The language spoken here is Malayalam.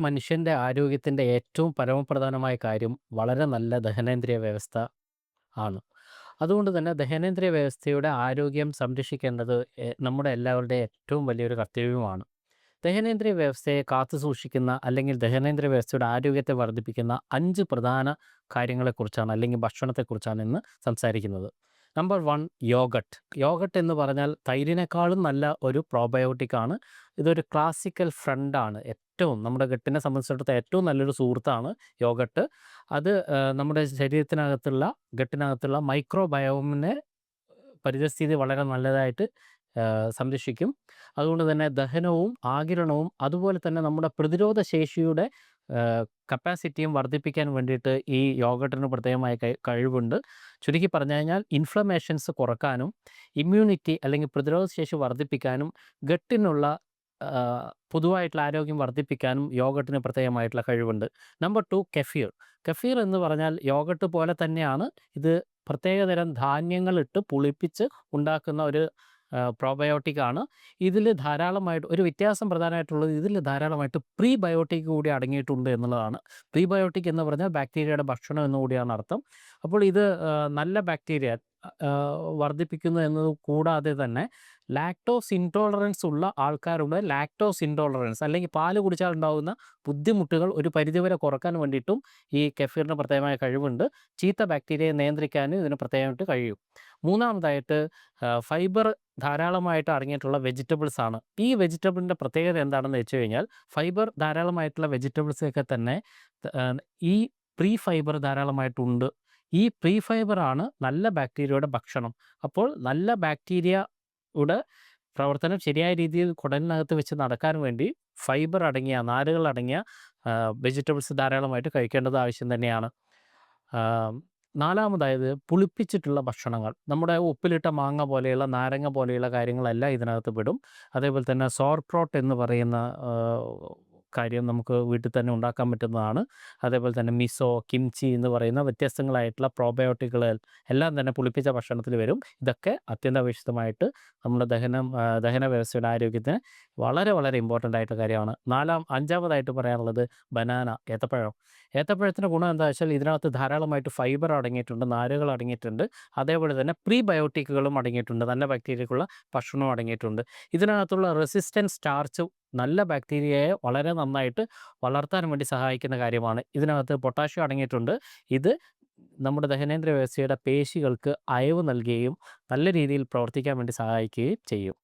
മനുഷ്യന്റെ ആരോഗ്യത്തിന്റെ ഏറ്റവും പരമപ്രധാനമായ കാര്യം വളരെ നല്ല ദഹനേന്ദ്രിയ വ്യവസ്ഥ ആണ്. അതുകൊണ്ട് തന്നെ ദഹനേന്ദ്രിയ വ്യവസ്ഥയുടെ ആരോഗ്യം സംരക്ഷിക്കേണ്ടത് നമ്മുടെ എല്ലാവരുടെയും ഏറ്റവും വലിയൊരു കർത്തവ്യമാണ് ദഹനേന്ദ്രിയ വ്യവസ്ഥയെ കാത്തു സൂക്ഷിക്കുന്ന അല്ലെങ്കിൽ ദഹനേന്ദ്രിയ വ്യവസ്ഥയുടെ ആരോഗ്യത്തെ വർദ്ധിപ്പിക്കുന്ന അഞ്ച് പ്രധാന കാര്യങ്ങളെക്കുറിച്ചാണ് അല്ലെങ്കിൽ ഭക്ഷണത്തെക്കുറിച്ചാണ് ഇന്ന് സംസാരിക്കുന്നത്. Number one yoghurt. യോഗട്ട് എന്ന് പറഞ്ഞാൽ തൈരിനേക്കാളും നല്ല ഒരു പ്രോബയോട്ടിക് ആണ്. ഇതൊരു ക്ലാസിക്കൽ ഫ്രണ്ടാണ്. ഏറ്റവും നമ്മുടെ ഗട്ടിനെ സംബന്ധിച്ചിടത്തോളം ഏറ്റവും നല്ലൊരു സുഹൃത്താണ് യോഗട്ട്. അത് നമ്മുടെ ശരീരത്തിനകത്തുള്ള ഗട്ടിനകത്തുള്ള മൈക്രോബയോമിനെ പരിതസ്ഥിതി വളരെ നല്ലതായിട്ട് സംരക്ഷിക്കും. അതുകൊണ്ട് തന്നെ ദഹനവും ആകിരണവും അതുപോലെ തന്നെ നമ്മുടെ പ്രതിരോധ ശേഷിയുടെ കപ്പാസിറ്റിയും വർദ്ധിപ്പിക്കാൻ വേണ്ടിയിട്ട് ഈ യോഗട്ടിന് പ്രത്യേകമായ കഴി കഴിവുണ്ട്. ചുരുക്കി പറഞ്ഞു കഴിഞ്ഞാൽ ഇൻഫ്ലമേഷൻസ് കുറക്കാനും ഇമ്മ്യൂണിറ്റി അല്ലെങ്കിൽ പ്രതിരോധശേഷി വർദ്ധിപ്പിക്കാനും ഗട്ടിനുള്ള പൊതുവായിട്ടുള്ള ആരോഗ്യം വർദ്ധിപ്പിക്കാനും യോഗട്ടിന് പ്രത്യേകമായിട്ടുള്ള കഴിവുണ്ട്. Number two kefir. കെഫീർ എന്ന് പറഞ്ഞാൽ യോഗട്ട് പോലെ തന്നെയാണ് ഇത് പ്രത്യേകതരം ധാന്യങ്ങളിട്ട് പുളിപ്പിച്ച് ഉണ്ടാക്കുന്ന ഒരു പ്രോബയോട്ടിക് ആണ്. ഇതിൽ ധാരാളമായിട്ട് ഒരു വ്യത്യാസം പ്രധാനമായിട്ടുള്ളത് ഇതിൽ ധാരാളമായിട്ട് പ്രീബയോട്ടിക് കൂടി അടങ്ങിയിട്ടുണ്ട് എന്നുള്ളതാണ്. പ്രീബയോട്ടിക് എന്ന് പറഞ്ഞാൽ ബാക്ടീരിയയുടെ ഭക്ഷണം എന്നുകൂടിയാണ് അർത്ഥം. അപ്പോൾ ഇത് നല്ല ബാക്ടീരിയ വർദ്ധിപ്പിക്കുന്നു എന്നത് കൂടാതെ തന്നെ ലാക്ടോസ് ഇൻടോളറൻസ് ഉള്ള ആൾക്കാരുടെ ലാക്ടോസ് ഇൻടോളറൻസ് അല്ലെങ്കിൽ പാൽ കുടിച്ചാൽ ഉണ്ടാകുന്ന ബുദ്ധിമുട്ടുകൾ ഒരു പരിധിവരെ കുറയ്ക്കാൻ വേണ്ടിയിട്ടും ഈ കെഫീറിന് പ്രത്യേകമായ കഴിവുണ്ട്. ചീത്ത ബാക്ടീരിയയെ നിയന്ത്രിക്കാനും ഇതിന് പ്രത്യേകമായിട്ട് കഴിയും. മൂന്നാമതായിട്ട് ഫൈബർ ധാരാളമായിട്ട് അടങ്ങിയിട്ടുള്ള വെജിറ്റബിൾസ് ആണ്. ഈ വെജിറ്റബിളിന്റെ പ്രത്യേകത എന്താണെന്ന് വെച്ച് കഴിഞ്ഞാൽ ഫൈബർ ധാരാളമായിട്ടുള്ള വെജിറ്റബിൾസൊക്കെ തന്നെ ഈ പ്രീ ഫൈബർ ധാരാളമായിട്ടുണ്ട്. ഈ പ്രീ ഫൈബർ ആണ് നല്ല ബാക്ടീരിയയുടെ ഭക്ഷണം. അപ്പോൾ നല്ല ബാക്ടീരിയയുടെ പ്രവർത്തനം ശരിയായ രീതിയിൽ കുടലിനകത്ത് വെച്ച് നടക്കാൻ വേണ്ടി ഫൈബർ അടങ്ങിയ നാരുകൾ അടങ്ങിയ വെജിറ്റബിൾസ് ധാരാളമായിട്ട് കഴിക്കേണ്ടത് ആവശ്യം തന്നെയാണ്. നാലാമതായത് പുളിപ്പിച്ചിട്ടുള്ള ഭക്ഷണങ്ങൾ. നമ്മുടെ ഉപ്പിലിട്ട മാങ്ങ പോലെയുള്ള നാരങ്ങ പോലെയുള്ള കാര്യങ്ങളെല്ലാം ഇതിനകത്ത് പെടും. അതേപോലെ തന്നെ സോർക്രോട്ട് എന്ന് പറയുന്ന കാര്യം നമുക്ക് വീട്ടിൽ തന്നെ ഉണ്ടാക്കാൻ പറ്റുന്നതാണ്. അതേപോലെ തന്നെ മിസോ, കിംചി എന്ന് പറയുന്ന വ്യത്യസ്തങ്ങളായിട്ടുള്ള പ്രോബയോട്ടിക്കുകൾ എല്ലാം തന്നെ പുളിപ്പിച്ച ഭക്ഷണത്തിൽ വരും. ഇതൊക്കെ അത്യന്താപേക്ഷിതമായിട്ട് നമ്മുടെ ദഹനം ദഹന വ്യവസ്ഥയുടെ ആരോഗ്യത്തിന് വളരെ വളരെ ഇമ്പോർട്ടന്റ് ആയിട്ടുള്ള കാര്യമാണ്. നാലാം അഞ്ചാമതായിട്ട് പറയാനുള്ളത് ബനാന, ഏത്തപ്പഴം. ഏത്തപ്പഴത്തിന്റെ ഗുണം എന്താ വെച്ചാൽ ഇതിനകത്ത് ധാരാളമായിട്ട് ഫൈബർ അടങ്ങിയിട്ടുണ്ട്, നാരുകൾ അടങ്ങിയിട്ടുണ്ട്. അതേപോലെ തന്നെ പ്രീബയോട്ടിക്കുകളും അടങ്ങിയിട്ടുണ്ട്. നല്ല ബാക്ടീരിയക്കുള്ള ഭക്ഷണവും അടങ്ങിയിട്ടുണ്ട്. ഇതിനകത്തുള്ള റെസിസ്റ്റൻസ് സ്റ്റാർച്ച് നല്ല ബാക്ടീരിയയെ വളരെ നന്നായിട്ട് വളർത്താൻ വേണ്ടി സഹായിക്കുന്ന കാര്യമാണ്. ഇതിനകത്ത് പൊട്ടാഷ്യം അടങ്ങിയിട്ടുണ്ട്. ഇത് നമ്മുടെ ദഹനേന്ദ്ര വ്യവസ്ഥയുടെ പേശികൾക്ക് അയവ് നൽകുകയും നല്ല രീതിയിൽ പ്രവർത്തിക്കാൻ വേണ്ടി സഹായിക്കുകയും ചെയ്യും.